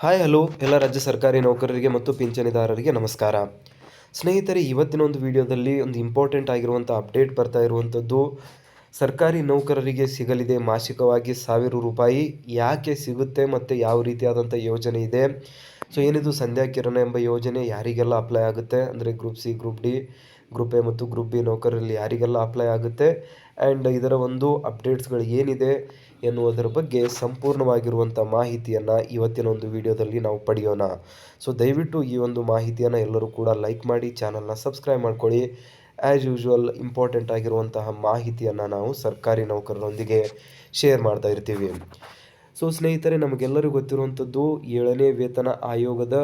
Hi, hello. ಎಲ್ಲ ರಾಜ್ಯ ಸರ್ಕಾರಿ ನೌಕರರಿಗೆ ಮತ್ತು ಪಿಂಚಣಿದಾರರಿಗೆ ನಮಸ್ಕಾರ. ಸ್ನೇಹಿತರೆ, ಇವತ್ತಿನ ಒಂದು ವಿಡಿಯೋದಲ್ಲಿ ಒಂದು ಇಂಪಾರ್ಟೆಂಟ್ ಆಗಿರುವಂಥ ಅಪ್ಡೇಟ್ ಬರ್ತಾ ಇರುವಂಥದ್ದು, ಸರ್ಕಾರಿ ನೌಕರರಿಗೆ ಸಿಗಲಿದೆ ಮಾಸಿಕವಾಗಿ ಸಾವಿರ ರೂಪಾಯಿ. ಯಾಕೆ ಸಿಗುತ್ತೆ ಮತ್ತು ಯಾವ ರೀತಿಯಾದಂಥ ಯೋಜನೆ ಇದೆ? ಸೊ ಏನಿದು ಸಂಧ್ಯಾ ಕಿರಣ ಎಂಬ ಯೋಜನೆ ಯಾರಿಗೆಲ್ಲ ಅಪ್ಲೈ ಆಗುತ್ತೆ? ಅಂದರೆ group C group D group A ಮತ್ತು ಗ್ರೂಪ್ ಬಿ ನೌಕರರಲ್ಲಿ ಯಾರಿಗೆಲ್ಲ ಅಪ್ಲೈ ಆಗುತ್ತೆ? ಆ್ಯಂಡ್ ಇದರ ಒಂದು ಅಪ್ಡೇಟ್ಸ್ಗಳು ಏನಿದೆ ಎನ್ನುವುದರ ಬಗ್ಗೆ ಸಂಪೂರ್ಣವಾಗಿರುವಂಥ ಮಾಹಿತಿಯನ್ನು ಇವತ್ತಿನ ಒಂದು ವಿಡಿಯೋದಲ್ಲಿ ನಾವು ಪಡೆಯೋಣ. ಸೊ ದಯವಿಟ್ಟು ಈ ಒಂದು ಮಾಹಿತಿಯನ್ನು ಎಲ್ಲರೂ ಕೂಡ ಲೈಕ್ ಮಾಡಿ ಚಾನಲ್ನ ಸಬ್ಸ್ಕ್ರೈಬ್ ಮಾಡ್ಕೊಳ್ಳಿ. ಆ್ಯಸ್ ಯೂಶ್ವಲ್ ಇಂಪಾರ್ಟೆಂಟ್ ಆಗಿರುವಂತಹ ಮಾಹಿತಿಯನ್ನು ನಾವು ಸರ್ಕಾರಿ ನೌಕರರೊಂದಿಗೆ ಶೇರ್ ಮಾಡ್ತಾ ಇರ್ತೀವಿ. ಸೊ ಸ್ನೇಹಿತರೆ, ನಮಗೆಲ್ಲರಿಗೂ ಗೊತ್ತಿರುವಂಥದ್ದು ಏಳನೇ ವೇತನ ಆಯೋಗದ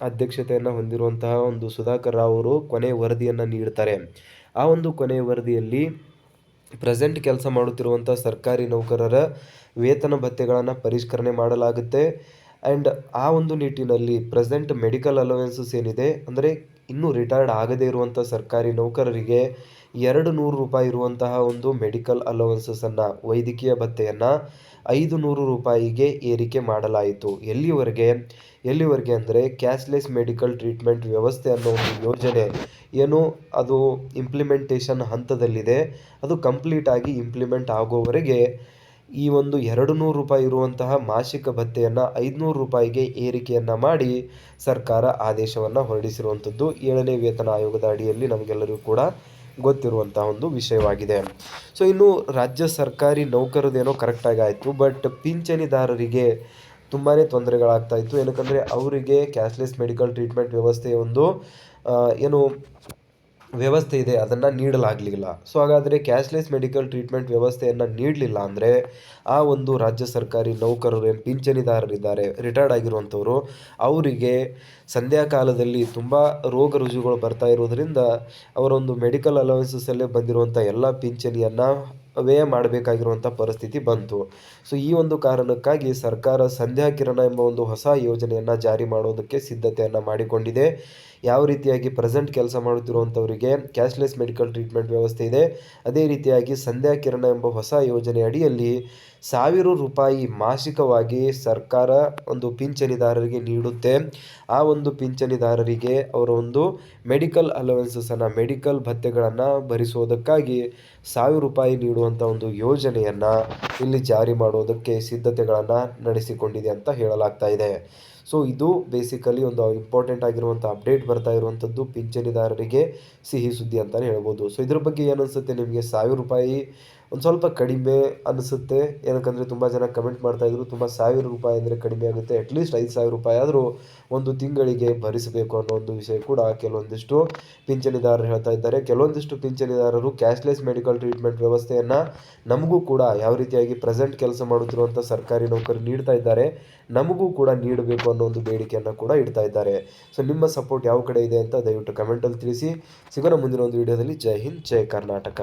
ಅಧ್ಯಕ್ಷತೆಯನ್ನು ಹೊಂದಿರುವಂತಹ ಒಂದು ಸುಧಾಕರ್ ರಾವ್ ಅವರು ಕೊನೆ ವರದಿಯನ್ನು ನೀಡ್ತಾರೆ. ಆ ಒಂದು ಕೊನೆಯ ವರದಿಯಲ್ಲಿ ಪ್ರೆಸೆಂಟ್ ಕೆಲಸ ಮಾಡುತ್ತಿರುವಂಥ ಸರ್ಕಾರಿ ನೌಕರರ ವೇತನ ಭತ್ಯೆಗಳನ್ನು ಪರಿಷ್ಕರಣೆ ಮಾಡಲಾಗುತ್ತೆ. ಆ್ಯಂಡ್ ಆ ಒಂದು ನಿಟ್ಟಿನಲ್ಲಿ ಪ್ರೆಸೆಂಟ್ ಮೆಡಿಕಲ್ ಅಲವೆನ್ಸಸ್ ಏನಿದೆ, ಅಂದರೆ ಇನ್ನೂ ರಿಟೈರ್ಡ್ ಆಗದೇ ಇರುವಂಥ ಸರ್ಕಾರಿ ನೌಕರರಿಗೆ ಎರಡು ನೂರು ರೂಪಾಯಿ ಇರುವಂತಹ ಒಂದು ಮೆಡಿಕಲ್ ಅಲವೆನ್ಸಸನ್ನು, ವೈದ್ಯಕೀಯ ಭತ್ಯೆಯನ್ನು ಐದು ನೂರು ರೂಪಾಯಿಗೆ ಏರಿಕೆ ಮಾಡಲಾಯಿತು. ಎಲ್ಲಿವರೆಗೆ? ಎಲ್ಲಿವರೆಗೆ ಅಂದರೆ ಕ್ಯಾಶ್ಲೆಸ್ ಮೆಡಿಕಲ್ ಟ್ರೀಟ್ಮೆಂಟ್ ವ್ಯವಸ್ಥೆ ಅನ್ನೋ ಒಂದು ಯೋಜನೆ. ಏನು? ಅದು ಇಂಪ್ಲಿಮೆಂಟೇಷನ್ ಹಂತದಲ್ಲಿದೆ. ಅದು ಕಂಪ್ಲೀಟ್ ಆಗಿ ಇಂಪ್ಲಿಮೆಂಟ್ ಆಗೋವರೆಗೆ ಈ ಒಂದು ಎರಡು ನೂರು ರೂಪಾಯಿ ಇರುವಂತಹ ಮಾಸಿಕ ಭತ್ಯೆಯನ್ನು ಐದುನೂರು ರೂಪಾಯಿಗೆ ಏರಿಕೆಯನ್ನು ಮಾಡಿ ಸರ್ಕಾರ ಆದೇಶವನ್ನು ಹೊರಡಿಸಿರುವಂಥದ್ದು ಏಳನೇ ವೇತನ ಆಯೋಗದ ಅಡಿಯಲ್ಲಿ ನಮಗೆಲ್ಲರಿಗೂ ಕೂಡ ಗೊತ್ತಿರುವಂತಹ ಒಂದು ವಿಷಯವಾಗಿದೆ. ಸೊ ಇನ್ನು ರಾಜ್ಯ ಸರ್ಕಾರಿ ನೌಕರದೇನೋ ಕರೆಕ್ಟಾಗಿ ಆಯಿತು ಬಟ್ ಪಿಂಚಣಿದಾರರಿಗೆ ತುಂಬಾ ತೊಂದರೆಗಳಾಗ್ತಾಯಿತ್ತು ಏನಕ್ಕಂದರೆ, ಅವರಿಗೆ ಕ್ಯಾಶ್ಲೆಸ್ ಮೆಡಿಕಲ್ ಟ್ರೀಟ್ಮೆಂಟ್ ವ್ಯವಸ್ಥೆಯ ಒಂದು ಏನು ವ್ಯವಸ್ಥೆ ಇದೆ, ಅದನ್ನು ನೀಡಲಾಗಲಿಲ್ಲ. ಸೊ ಹಾಗಾದರೆ ಕ್ಯಾಶ್ಲೆಸ್ ಮೆಡಿಕಲ್ ಟ್ರೀಟ್ಮೆಂಟ್ ವ್ಯವಸ್ಥೆಯನ್ನು ನೀಡಲಿಲ್ಲ ಅಂದರೆ ಆ ಒಂದು ರಾಜ್ಯ ಸರ್ಕಾರಿ ನೌಕರರು ಏನು ಪಿಂಚಣಿದಾರರಿದ್ದಾರೆ ರಿಟೈರ್ಡ್ ಆಗಿರುವಂಥವರು, ಅವರಿಗೆ ಸಂಧ್ಯಾ ಕಾಲದಲ್ಲಿ ತುಂಬ ರೋಗ ರುಜುಗಳು ಬರ್ತಾ ಇರೋದರಿಂದ ಅವರೊಂದು ಮೆಡಿಕಲ್ ಅಲವೆನ್ಸಸ್ಸಲ್ಲೇ ಬಂದಿರುವಂಥ ಎಲ್ಲ ಪಿಂಚಣಿಯನ್ನು ವ್ಯಯ ಮಾಡಬೇಕಾಗಿರುವಂಥ ಪರಿಸ್ಥಿತಿ ಬಂತು. ಸೊ ಈ ಒಂದು ಕಾರಣಕ್ಕಾಗಿ ಸರ್ಕಾರ ಸಂಧ್ಯಾ ಕಿರಣ ಎಂಬ ಒಂದು ಹೊಸ ಯೋಜನೆಯನ್ನು ಜಾರಿ ಮಾಡೋದಕ್ಕೆ ಸಿದ್ಧತೆಯನ್ನು ಮಾಡಿಕೊಂಡಿದೆ. ಯಾವ ರೀತಿಯಾಗಿ ಪ್ರೆಸೆಂಟ್ ಕೆಲಸ ಮಾಡುತ್ತಿರುವಂಥವರಿಗೆ ಕ್ಯಾಶ್ಲೆಸ್ ಮೆಡಿಕಲ್ ಟ್ರೀಟ್ಮೆಂಟ್ ವ್ಯವಸ್ಥೆ ಇದೆ. ಅದೇ ರೀತಿಯಾಗಿ ಸಂಧ್ಯಾ ಕಿರಣ ಎಂಬ ಹೊಸ ಯೋಜನೆ ಅಡಿಯಲ್ಲಿ ಸಾವಿರ ರೂಪಾಯಿ ಮಾಸಿಕವಾಗಿ ಸರ್ಕಾರ ಒಂದು ಪಿಂಚಣಿದಾರರಿಗೆ ನೀಡುತ್ತೆ. ಆ ಒಂದು ಪಿಂಚಣಿದಾರರಿಗೆ ಅವರ ಒಂದು ಮೆಡಿಕಲ್ ಅಲವೆನ್ಸಸನ್ನು ಮೆಡಿಕಲ್ ಭತ್ಯೆಗಳನ್ನು ಭರಿಸುವುದಕ್ಕಾಗಿ ಸಾವಿರ ರೂಪಾಯಿ ನೀಡುವಂಥ ಒಂದು ಯೋಜನೆಯನ್ನು ಇಲ್ಲಿ ಜಾರಿ ಮಾಡೋದಕ್ಕೆ ಸಿದ್ಧತೆಗಳನ್ನು ನಡೆಸಿಕೊಂಡಿದೆ ಅಂತ ಹೇಳಲಾಗ್ತಾ ಇದೆ. ಸೊ ಇದು ಬೇಸಿಕಲಿ ಒಂದು ಇಂಪಾರ್ಟೆಂಟ್ ಆಗಿರುವಂಥ ಅಪ್ಡೇಟ್ ಬರ್ತಾ ಇರುವಂಥದ್ದು ಪಿಂಚಣಿದಾರರಿಗೆ ಸಿಹಿ ಸುದ್ದಿ ಅಂತಲೇ ಹೇಳ್ಬೋದು. ಸೊ ಇದ್ರ ಬಗ್ಗೆ ಏನು ನಿಮಗೆ? ಸಾವಿರ ರೂಪಾಯಿ ಒಂದು ಸ್ವಲ್ಪ ಕಡಿಮೆ ಅನಿಸುತ್ತೆ. ಏನಕ್ಕಂದರೆ ತುಂಬ ಜನ ಕಮೆಂಟ್ ಮಾಡ್ತಾಯಿದ್ರು ತುಂಬ ಸಾವಿರ ರೂಪಾಯಿ ಅಂದರೆ ಕಡಿಮೆ ಆಗುತ್ತೆ. ಅಟ್ಲೀಸ್ಟ್ ಐದು ಸಾವಿರ ರೂಪಾಯಿ ಆದರೂ ಒಂದು ತಿಂಗಳಿಗೆ ಭರಿಸಬೇಕು ಅನ್ನೋ ಒಂದು ವಿಷಯ ಕೂಡ ಕೆಲವೊಂದಿಷ್ಟು ಪಿಂಚಣಿದಾರರು ಹೇಳ್ತಾ ಇದ್ದಾರೆ. ಕೆಲವೊಂದಿಷ್ಟು ಪಿಂಚಣಿದಾರರು ಕ್ಯಾಶ್ಲೆಸ್ ಮೆಡಿಕಲ್ ಟ್ರೀಟ್ಮೆಂಟ್ ವ್ಯವಸ್ಥೆಯನ್ನು ನಮಗೂ ಕೂಡ ಯಾವ ರೀತಿಯಾಗಿ ಪ್ರೆಸೆಂಟ್ ಕೆಲಸ ಮಾಡುತ್ತಿರುವಂಥ ಸರ್ಕಾರಿ ನೌಕರಿ ನೀಡ್ತಾ ಇದ್ದಾರೆ, ನಮಗೂ ಕೂಡ ನೀಡಬೇಕು ಅನ್ನೋ ಒಂದು ಬೇಡಿಕೆಯನ್ನು ಕೂಡ ಇಡ್ತಾ ಇದ್ದಾರೆ. ಸೊ ನಿಮ್ಮ ಸಪೋರ್ಟ್ ಯಾವ ಕಡೆ ಇದೆ ಅಂತ ದಯವಿಟ್ಟು ಕಮೆಂಟಲ್ಲಿ ತಿಳಿಸಿ. ಸಿಗೋಣ ಮುಂದಿನ ಒಂದು ವಿಡಿಯೋದಲ್ಲಿ ಜೈ ಹಿಂದ್, ಜೈ ಕರ್ನಾಟಕ.